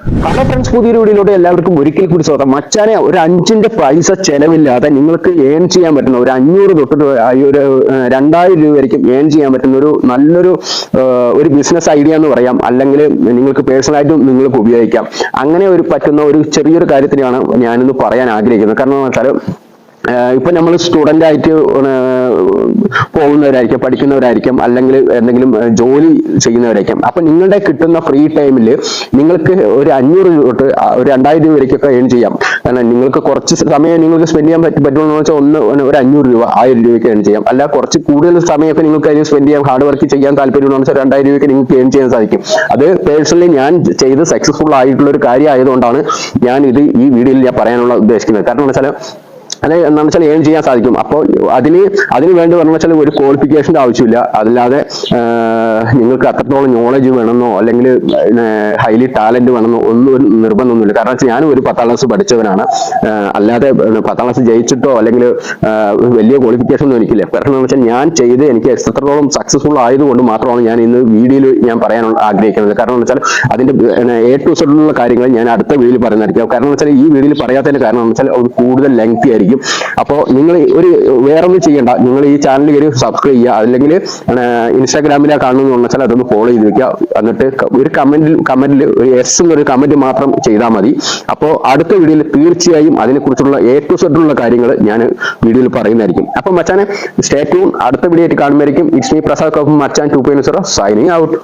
Hello friends പുതിയൊരു വീഡിയോയിലൂടെ എല്ലാവർക്കും ഒരിക്കൽ കൂടി സ്വാഗതം. മച്ചാനെ ഒരു അഞ്ചിന്റെ പൈസ ചെലവില്ലാതെ നിങ്ങൾക്ക് ഏൺ ചെയ്യാൻ പറ്റുന്ന ഒരു അഞ്ഞൂറ് തൊട്ട് ഒരു രണ്ടായിരം രൂപ വരെയും ഏൺ ചെയ്യാൻ പറ്റുന്ന ഒരു നല്ലൊരു ഒരു ബിസിനസ് ഐഡിയ എന്ന് പറയാം. അല്ലെങ്കിൽ നിങ്ങൾക്ക് പേഴ്സണലായിട്ടും നിങ്ങൾക്ക് ഉപയോഗിക്കാം. അങ്ങനെ ഒരു പറ്റുന്ന ഒരു ചെറിയൊരു കാര്യത്തിനാണ് ഞാനിന്ന് പറയാൻ ആഗ്രഹിക്കുന്നത്. കാരണം വെച്ചാൽ ഇപ്പൊ നമ്മൾ സ്റ്റുഡന്റ് ആയിട്ട് പോകുന്നവരായിരിക്കും പഠിക്കുന്നവരായിരിക്കും അല്ലെങ്കിൽ എന്തെങ്കിലും ജോലി ചെയ്യുന്നവരായിരിക്കും. അപ്പൊ നിങ്ങളുടെ കിട്ടുന്ന ഫ്രീ ടൈമിൽ നിങ്ങൾക്ക് ഒരു അഞ്ഞൂറ് രൂപ തൊട്ട് ഒരു രണ്ടായിരം രൂപ വരയ്ക്കൊക്കെ ഏൺ ചെയ്യാം. കാരണം നിങ്ങൾക്ക് കുറച്ച് സമയം നിങ്ങൾക്ക് സ്പെൻഡ് ചെയ്യാൻ പറ്റും പറ്റുള്ളൂ വെച്ചാൽ ഒന്ന് ഒന്ന് ഒരു അഞ്ഞൂറ് രൂപ ആയിരം രൂപയ്ക്ക് ഏൺ ചെയ്യാം. അല്ല കുറച്ച് കൂടുതൽ സമയമൊക്കെ നിങ്ങൾക്ക് അതിന് സ്പെൻഡ് ചെയ്യാം ഹാർഡ് വർക്ക് ചെയ്യാൻ താല്പര്യമുണ്ടെന്ന് വെച്ചാൽ രണ്ടായിരം രൂപയ്ക്ക് നിങ്ങൾക്ക് ഏൺ ചെയ്യാൻ സാധിക്കും. അത് പേഴ്സണലി ഞാൻ ചെയ്ത് സക്സസ്ഫുൾ ആയിട്ടുള്ള ഒരു കാര്യം ആയതുകൊണ്ടാണ് ഞാൻ ഇത് ഈ വീഡിയോയിൽ ഞാൻ പറയാനുള്ള ഉദ്ദേശിക്കുന്നത്. കാരണം എന്ന് വെച്ചാൽ അത് എന്താണെന്ന് വെച്ചാൽ ഏൺ ചെയ്യാൻ സാധിക്കും. അപ്പോൾ അതിന് അതിന് വേണ്ടി പറഞ്ഞു വെച്ചാൽ ഒരു ക്വാളിഫിക്കേഷന്റെ ആവശ്യമില്ല. അല്ലാതെ നിങ്ങൾക്ക് അത്രത്തോളം നോളജ് വേണമെന്നോ അല്ലെങ്കിൽ ഹൈലി ടാലന്റ് വേണമെന്നോ ഒന്നും ഒരു നിർബന്ധമൊന്നുമില്ല. കാരണം വെച്ചാൽ ഞാനും ഒരു പത്താം ക്ലാസ് പഠിച്ചവനാണ്. അല്ലാതെ പത്താം ക്ലാസ് ജയിച്ചിട്ടോ അല്ലെങ്കിൽ വലിയ ക്വാളിഫിക്കേഷൻ ഒന്നും എനിക്കില്ല. കാരണം എന്ന് വെച്ചാൽ ഞാൻ ചെയ്ത് എനിക്ക് എത്രത്തോളം സക്സസ്ഫുൾ ആയതുകൊണ്ട് മാത്രമാണ് ഞാൻ ഇന്ന് വീഡിയോയിൽ ഞാൻ പറയാനുള്ള ആഗ്രഹിക്കുന്നത്. കാരണം എന്ന് വെച്ചാൽ അതിന്റെ എ ടു സെഡിലുള്ള കാര്യങ്ങൾ ഞാൻ അടുത്ത വീഡിയോയിൽ പറയുന്നതായിരിക്കും. കാരണം എന്ന് വെച്ചാൽ ഈ വീഡിയോയിൽ പറയാത്തതിന്റെ കാരണം എന്ന് വെച്ചാൽ കൂടുതൽ ലെങ്തി ആയിരിക്കും. അപ്പോൾ നിങ്ങൾ ഒരു വേറൊന്നും ചെയ്യണ്ട. നിങ്ങൾ ഈ ചാനൽ കയറി സബ്സ്ക്രൈബ് ചെയ്യുക. അല്ലെങ്കിൽ ഇൻസ്റ്റാഗ്രാമിലെ കാണുന്നു വെച്ചാൽ അതൊന്ന് ഫോളോ ചെയ്ത് വെക്കുക. എന്നിട്ട് ഒരു കമന്റിൽ കമന്റിൽ ഒരു എസ് എന്നൊരു കമന്റ് മാത്രം ചെയ്താൽ മതി. അപ്പോൾ അടുത്ത വീഡിയോയിൽ തീർച്ചയായും അതിനെക്കുറിച്ചുള്ള എ ടു സെഡിലുള്ള കാര്യങ്ങൾ ഞാൻ വീഡിയോയിൽ പറയുന്നതായിരിക്കും. അപ്പം മച്ചാനെ സ്റ്റേ ട്യൂൺ അടുത്ത വീഡിയോ ആയിട്ട് കാണുമായിരിക്കും it's me Prasad കപ്പം Machan two point signing out